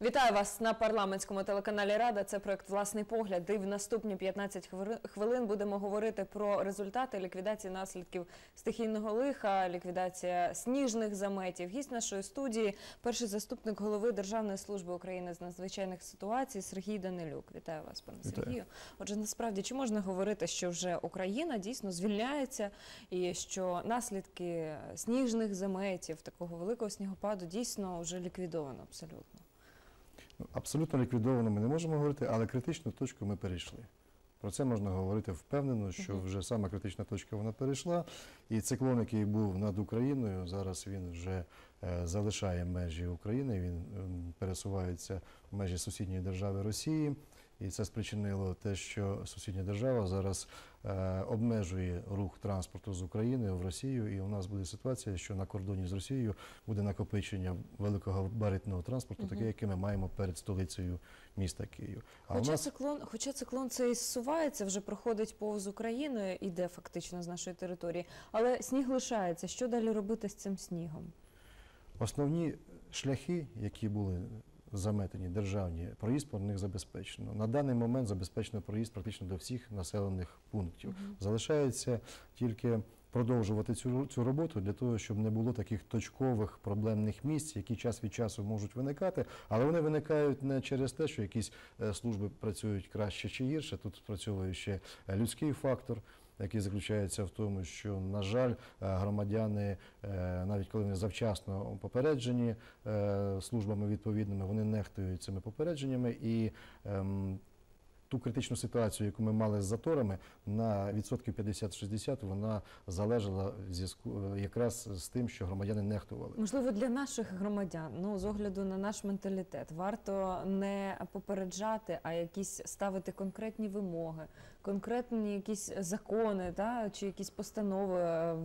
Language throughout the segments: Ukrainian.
Вітаю вас на парламентському телеканалі Рада. Це проект Власний погляд. І в наступні 15 хвили- хвилин будемо говорити про результати ліквідації наслідків стихійного лиха, ліквідація сніжних заметів. Гість нашої студії, перший заступник голови Державної служби України з надзвичайних ситуацій Сергій Данилюк. Вітаю вас, пане Вітаю. Сергію. Отже, насправді чи можна говорити, що вже Україна дійсно звільняється, і що наслідки сніжних заметів, такого великого снігопаду, дійсно вже ліквідовано абсолютно. Абсолютно ліквідовано ми не можемо говорити, але критичну точку ми перейшли. Про це можна говорити впевнено, що вже сама критична точка вона перейшла. І циклон, який був над Україною, зараз він вже е, залишає межі України, він ем, пересувається в межі сусідньої держави Росії. І це спричинило те, що сусідня держава зараз е, обмежує рух транспорту з України в Росію. І у нас буде ситуація, що на кордоні з Росією буде накопичення великогабаритного транспорту, Мгм. таке, яке ми маємо перед столицею міста Київ. А Хоча нас циклон, хоча циклон цей зсувається, вже проходить повз Україною, іде фактично з нашої території, але сніг лишається. Що далі робити з цим снігом? основні шляхи, які були заметені, державні, проїзд по них забезпечено. На даний момент забезпечено проїзд практично до всіх населених пунктів. Залишається тільки продовжувати цю, цю роботу для того, щоб не було таких точкових проблемних місць, які час від часу можуть виникати, але вони виникають не через те, що якісь е, служби працюють краще чи гірше. Тут спрацьовує ще людський фактор. Який заключається в тому, що на жаль, е, громадяни, е, навіть коли вони завчасно попереджені е, службами відповідними, вони нехтують цими попередженнями і ем, ту критичну ситуацію, яку ми мали з заторами, на відсотків 50-60 вона залежала в зв'язку е, якраз з тим, що громадяни нехтували. Можливо, для наших громадян, ну з огляду на наш менталітет, варто не попереджати, а якісь ставити конкретні вимоги, конкретні якісь закони, та чи якісь постанови е,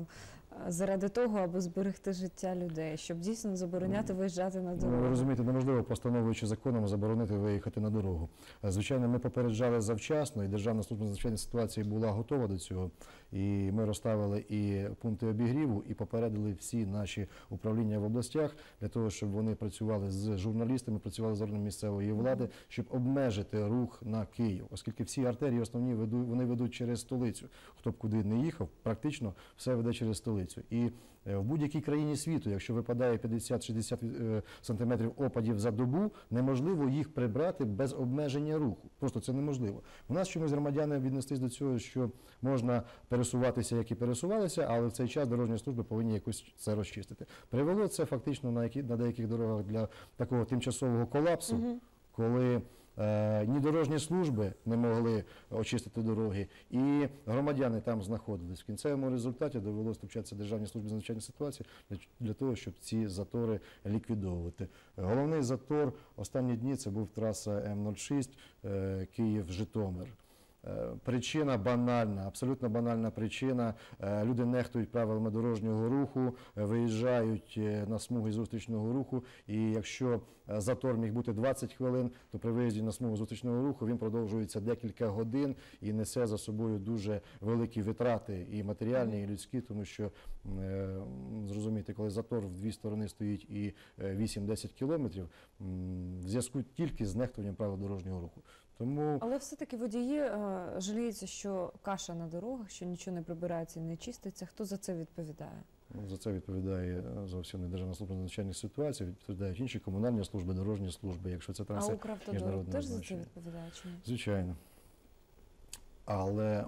заради того, аби зберегти життя людей, щоб дійсно забороняти виїжджати на Ну, дорогу. ви розумієте, неможливо постановою чи законом заборонити виїхати на дорогу. Е, Звичайно, ми попереджали завчасно, і Державна служба з ситуації ситуацій була готова до цього. І ми розставили і пункти обігріву, і попередили всі наші управління в областях для того, щоб вони працювали з журналістами, працювали з органами місцевої влади, щоб обмежити рух на Київ, оскільки всі артерії основні ведуть, вони ведуть через столицю. Хто б куди не їхав, практично все веде через столицю. І е, в будь-якій країні світу, якщо випадає 50-60 е, сантиметрів опадів за добу, неможливо їх прибрати без обмеження руху. Просто це неможливо. У нас чомусь громадяни віднеслись до цього, що можна пересуватися, як і пересувалися, але в цей час дорожні служби повинні якось це розчистити. Привело це фактично на які на деяких дорогах для такого тимчасового колапсу, Мгм. коли е, ні дорожні служби не могли очистити дороги, і громадяни там знаходились. В кінцевому результаті довелося втручатися Державній службі з надзвичайних ситуацій для, для того, щоб ці затори ліквідовувати. Головний затор останні дні це був траса М06 е, Київ-Житомир. Е, Причина банальна, абсолютно банальна причина. Е, Люди нехтують правилами дорожнього руху, е, виїжджають на смуги зустрічного руху. І якщо затор міг бути 20 хвилин, то при виїзді на смугу зустрічного руху він продовжується декілька годин і несе за собою дуже великі витрати і матеріальні, і людські, тому що зрозумієте, коли затор в дві сторони стоїть і е, 8-10 кілометрів, в зв'язку тільки з нехтуванням правил дорожнього руху. Тому Але все-таки водії е, жаліються, що каша на дорогах, що нічого не прибирається і не чиститься. Хто за це відповідає? Ну, За це відповідає е, зовсім не Державна служба надзвичайних ситуацій, відповідають інші комунальні служби, дорожні служби, якщо це А Укравтодор міжнародного теж за це відповідає чи ні? Звичайно. Але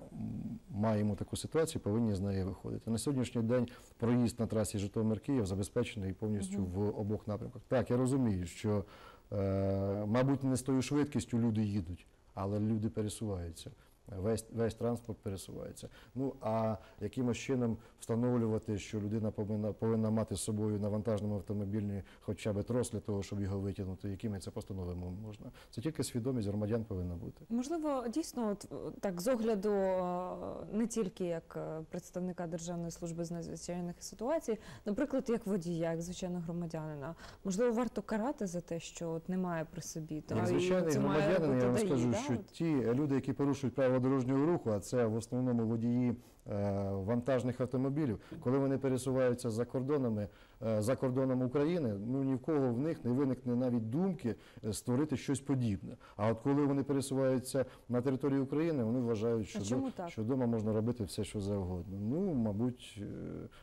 маємо таку ситуацію, повинні з неї виходити. На сьогоднішній день проїзд на трасі Житомир-Київ забезпечений повністю Мгм. в обох напрямках. Так, я розумію, що, е, мабуть, не з тою швидкістю люди їдуть, але люди пересуваються. Весь, весь транспорт пересувається. Ну а якимось чином встановлювати, що людина повинна, повинна мати з собою на вантажному автомобілі хоча б трос для того, щоб його витягнути, якими це постановами можна. Це тільки свідомість громадян повинна бути. Можливо, дійсно, от, так з огляду е, не тільки як е, представника Державної служби з надзвичайних ситуацій, наприклад, як водія, як звичайного громадянина, можливо, варто карати за те, що от немає при собі. та, Як звичайний громадянин, я вам скажу, що ті люди, які порушують правила правил дорожнього руху, а це в основному водії е, вантажних автомобілів, коли вони пересуваються за кордонами, е, за кордоном України, ну ні в кого в них не виникне навіть думки е, створити щось подібне. А от коли вони пересуваються на території України, вони вважають, що, до- що вдома можна робити все, що завгодно. Ну, мабуть,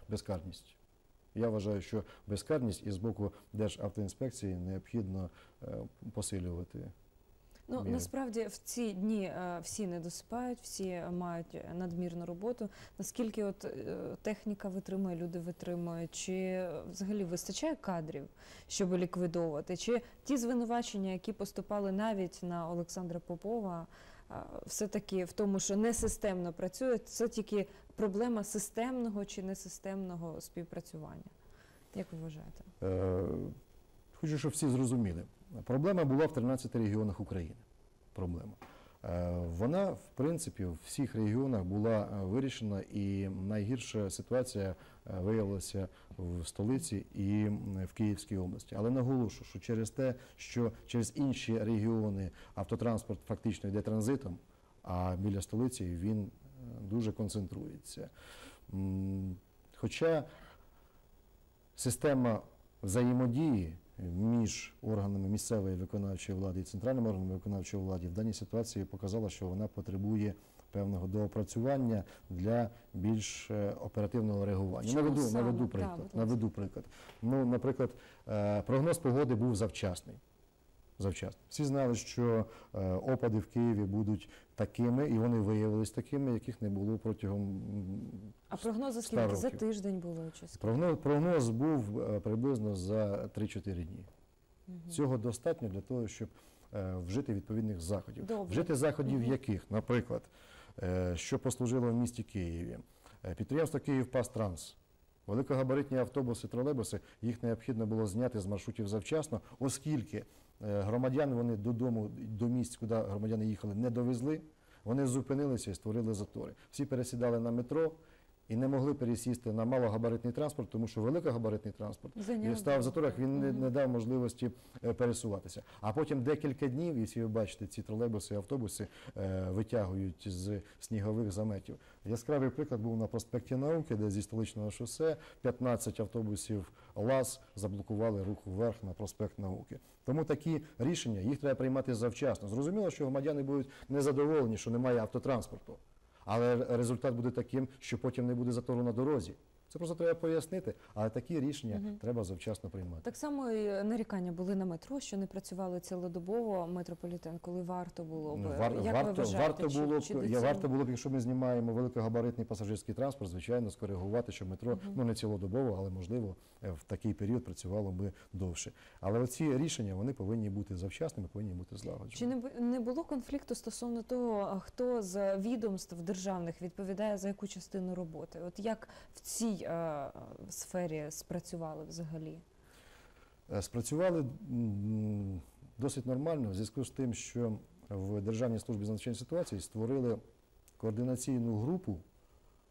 безкарність. Я вважаю, що безкарність і з боку Державтоінспекції необхідно посилювати. Ну Міри. насправді в ці дні е, всі не досипають, всі мають надмірну роботу. Наскільки от е, техніка витримує, люди витримують, чи е, взагалі вистачає кадрів, щоб ліквідовувати? Чи ті звинувачення, які поступали навіть на Олександра Попова, е, все-таки в тому, що не системно працюють, це тільки проблема системного чи несистемного співпрацювання? Як ви вважаєте? Е, Хочу, щоб всі зрозуміли. Проблема була в 13 регіонах України. Проблема. Е, Вона, в принципі, в всіх регіонах була е, вирішена, і найгірша ситуація е, виявилася в столиці і в Київській області. Але наголошую, що через те, що через інші регіони автотранспорт фактично йде транзитом, а біля столиці він дуже концентрується. Хоча система взаємодії між органами місцевої виконавчої влади і центральними органами виконавчої влади в даній ситуації показала, що вона потребує певного доопрацювання для більш е, оперативного реагування. Наведу, наведу приклад. наведу приклад. Ну, наприклад, е, прогноз погоди був завчасний. Завчасно. Всі знали, що е, опади в Києві будуть такими, і вони виявились такими, яких не було протягом А прогнози скільки за тиждень було чи? Прогноз, прогноз був е, приблизно за 3-4 дні. Мгм. Цього достатньо для того, щоб е, вжити відповідних заходів. Добре. Вжити заходів Мгм. яких, наприклад, що послужило в місті Києві. Підприємство «Київпастранс», великогабаритні автобуси, тролейбуси, їх необхідно було зняти з маршрутів завчасно, оскільки громадян вони додому, до місць, куди громадяни їхали, не довезли. Вони зупинилися і створили затори. Всі пересідали на метро і не могли пересісти на малогабаритний транспорт, тому що великогабаритний транспорт Зайняв і став в заторах, він не, не дав можливості е, пересуватися. А потім декілька днів, і всі ви бачите, ці тролейбуси, автобуси е, витягують з снігових заметів. Яскравий приклад був на проспекті науки, де зі столичного шосе 15 автобусів ЛАЗ заблокували рух вверх на проспект науки. Тому такі рішення їх треба приймати завчасно. Зрозуміло, що громадяни будуть незадоволені, що немає автотранспорту. Але результат буде таким, що потім не буде затору на дорозі. Це просто треба пояснити, але такі рішення Мгм. треба завчасно приймати. Так само і нарікання були на метро, що не працювали цілодобово метрополітен, коли варто було б. Ну, вар- Як ви варто, вважаєте, варто чи- було б, чи я доцільно? варто було б, якщо ми знімаємо великогабаритний пасажирський транспорт, звичайно, скоригувати, щоб метро Мгм. ну не цілодобово, але можливо е, в такий період працювало би довше. Але оці рішення вони повинні бути завчасними, повинні бути злагоджені. Чи не не було конфлікту стосовно того, хто з відомств державних відповідає за яку частину роботи? От як в цій е, сфері спрацювали взагалі? Е, Спрацювали досить нормально в зв'язку з тим, що в Державній службі з надзвичайних ситуацій створили координаційну групу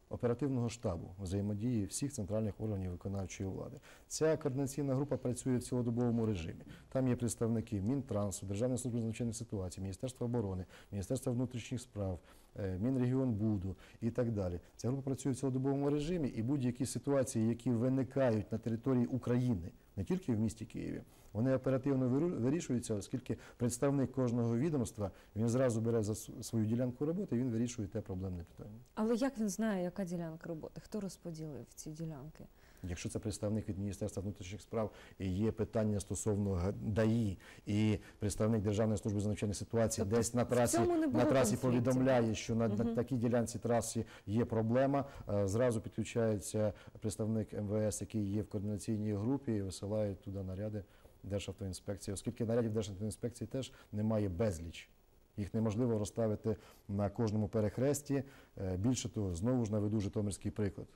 оперативного штабу взаємодії всіх центральних органів виконавчої влади. Ця координаційна група працює в цілодобовому режимі. Там є представники Мінтрансу, Державної служби з надзвичайних ситуацій, Міністерства оборони, Міністерства внутрішніх справ, е, Мінрегіонбуду і так далі. Ця група працює в цілодобовому режимі, і будь-які ситуації, які виникають на території України, не тільки в місті Києві, вони оперативно вирішуються, оскільки представник кожного відомства він зразу бере за свою ділянку роботи, він вирішує те проблемне питання. Але як він знає, яка ділянка роботи? Хто розподілив ці ділянки? Якщо це представник від Міністерства внутрішніх справ і є питання стосовно ДАІ і представник Державної служби з надзвичайних ситуацій Тобто десь на трасі, на трасі повідомляє, що на, на такій ділянці траси є проблема, е, зразу підключається представник МВС, який є в координаційній групі, і висилають туди наряди Державтоінспекції, оскільки нарядів Державтоінспекції теж немає безліч. Їх неможливо розставити на кожному перехресті. Е, Більше того, знову ж наведу Житомирський приклад.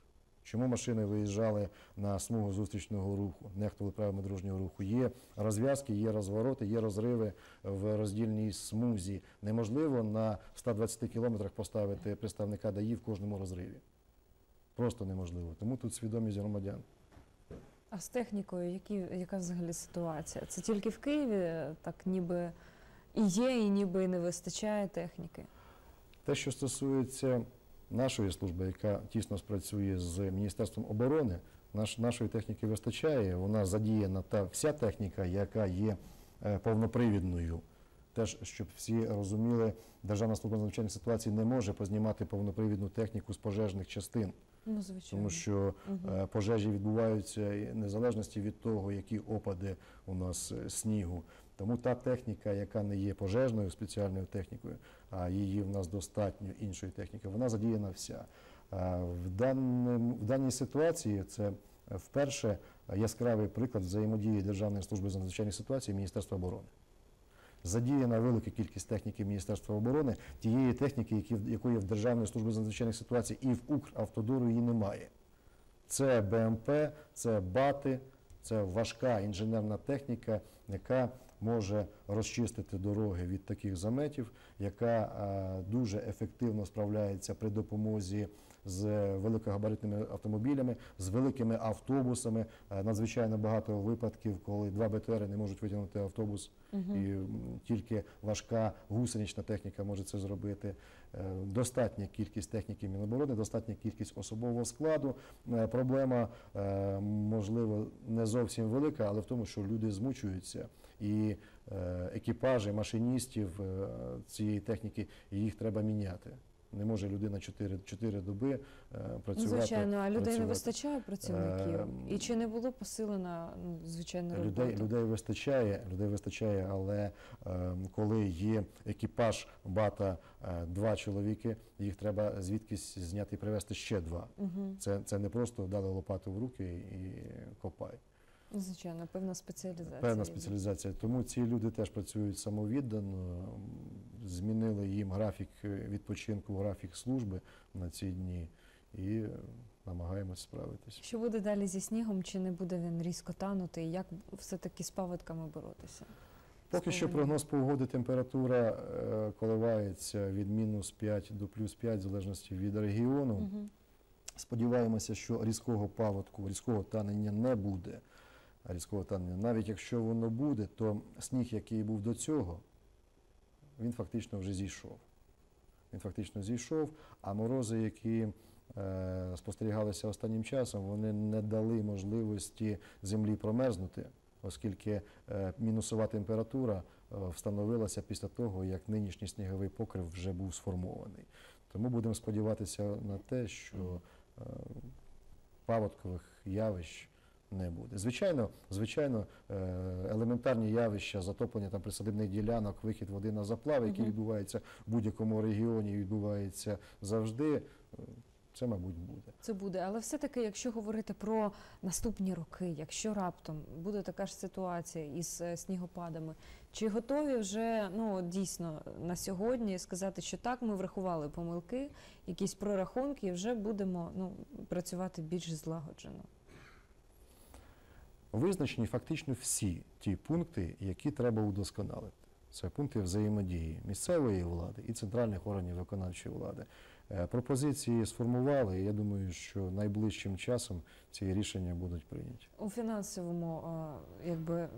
Чому машини виїжджали на смугу зустрічного руху, нехтували правилами дорожнього руху? Є розв'язки, є розвороти, є розриви в роздільній смузі. Неможливо на 120 кілометрах поставити представника ДАІ в кожному розриві. Просто неможливо. Тому тут свідомість громадян. А з технікою, які, яка взагалі ситуація? Це тільки в Києві так ніби і є, і ніби і не вистачає техніки. Те, що стосується нашої служби, яка тісно спрацює з Міністерством оборони, наш, нашої техніки вистачає. Вона задіяна та вся техніка, яка є е, повнопривідною. Теж, щоб всі розуміли, Державна служба надзвичайних ситуацій не може познімати повнопривідну техніку з пожежних частин, Ну, звичайно. тому що. Е, Пожежі відбуваються незалежності від того, які опади у нас е, снігу. Тому та техніка, яка не є пожежною спеціальною технікою, а її в нас достатньо іншої техніки, вона задіяна вся. Е, В, даному, в даній ситуації це е, вперше яскравий приклад взаємодії Державної служби з надзвичайних ситуацій і Міністерства оборони. Задіяна велика кількість техніки Міністерства оборони, тієї техніки, які, якої в Державної служби з надзвичайних ситуацій і в Укравтодору її немає. Це БМП, це БАТи, це важка інженерна техніка, яка може розчистити дороги від таких заметів, яка е, дуже ефективно справляється при допомозі з великогабаритними автомобілями, з великими автобусами. Е, Надзвичайно багато випадків, коли два БТРи не можуть витягнути автобус, і тільки важка гусенична техніка може це зробити. Е, Достатня кількість техніки Міноборони, достатня кількість особового складу. Проблема, можливо, не зовсім велика, але в тому, що люди змучуються, і е, екіпажі, машиністів е, цієї техніки їх треба міняти. Не може людина 4, 4 доби е, Ну, працювати. звичайно, а людей не вистачає працівників. Ем, І чи не було посилена, ну, звичайно, робота? Людей, людей вистачає, людей вистачає, але е, коли є екіпаж бата два чоловіки, їх треба звідкись зняти і привезти ще два. Угу. Це, це не просто дали лопату в руки і копай. Звичайно, певна спеціалізація. Певна спеціалізація. Тому ці люди теж працюють самовіддано. Змінили їм графік відпочинку, графік служби на ці дні і намагаємось справитись. Що буде далі зі снігом? Чи не буде він різко танути? Як все-таки з паводками боротися? Поки що прогноз погоди температура е, коливається від мінус 5 до плюс 5, в залежності від регіону. Угу. Сподіваємося, що різкого паводку, різкого танення не буде. Різкого танення. Навіть якщо воно буде, то сніг, який був до цього, він фактично вже зійшов. Він фактично зійшов, а морози, які е, спостерігалися останнім часом, вони не дали можливості землі промерзнути, оскільки е, мінусова температура е, встановилася після того, як нинішній сніговий покрив вже був сформований. Тому будемо сподіватися на те, що паводкових явищ не буде. Звичайно, звичайно, е, елементарні явища, затоплення там присадибних ділянок, вихід води на заплави, які відбуваються в будь-якому регіоні, і відбуваються завжди. е, Це, мабуть, буде. Це буде, але все-таки, якщо говорити про наступні роки, якщо раптом буде така ж ситуація із е, снігопадами, чи готові вже ну дійсно на сьогодні сказати, що так, ми врахували помилки, якісь прорахунки, і вже будемо ну працювати більш злагоджено. Визначені фактично всі ті пункти, які треба удосконалити. Це пункти взаємодії місцевої влади і центральних органів виконавчої влади. Е, Пропозиції сформували, і я думаю, що найближчим часом ці рішення будуть прийняті. У фінансовому, е, якби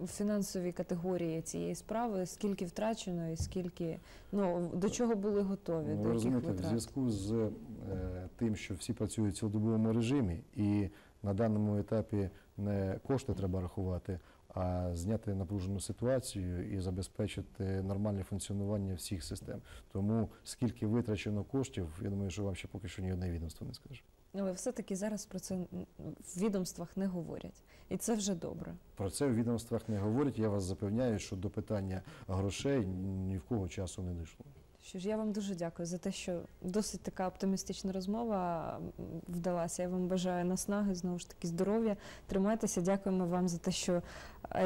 у фінансовій категорії цієї справи, скільки втрачено і скільки ну до чого були готові, Ну, до яких розумієте, в зв'язку з е, тим, що всі працюють в цілодобовому режимі, і на даному етапі не кошти треба рахувати, а зняти напружену ситуацію і забезпечити нормальне функціонування всіх систем. Тому скільки витрачено коштів, я думаю, що вам ще поки що ні одне відомство не скаже. Але все-таки зараз про це в відомствах не говорять, і це вже добре. Про це в відомствах не говорять. Я вас запевняю, що до питання грошей ні в кого часу не дійшло. Що ж, я вам дуже дякую за те, що досить така оптимістична розмова вдалася. Я вам бажаю наснаги, знову ж таки, здоров'я. Тримайтеся. Дякуємо вам за те, що е,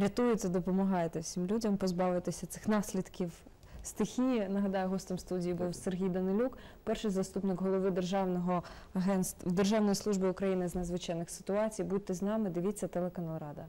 рятуєте, допомагаєте всім людям позбавитися цих наслідків. Стихії нагадаю, гостем студії був Сергій Данилюк, перший заступник голови державного агентства Державної служби України з надзвичайних ситуацій. Будьте з нами, дивіться телеканал Рада.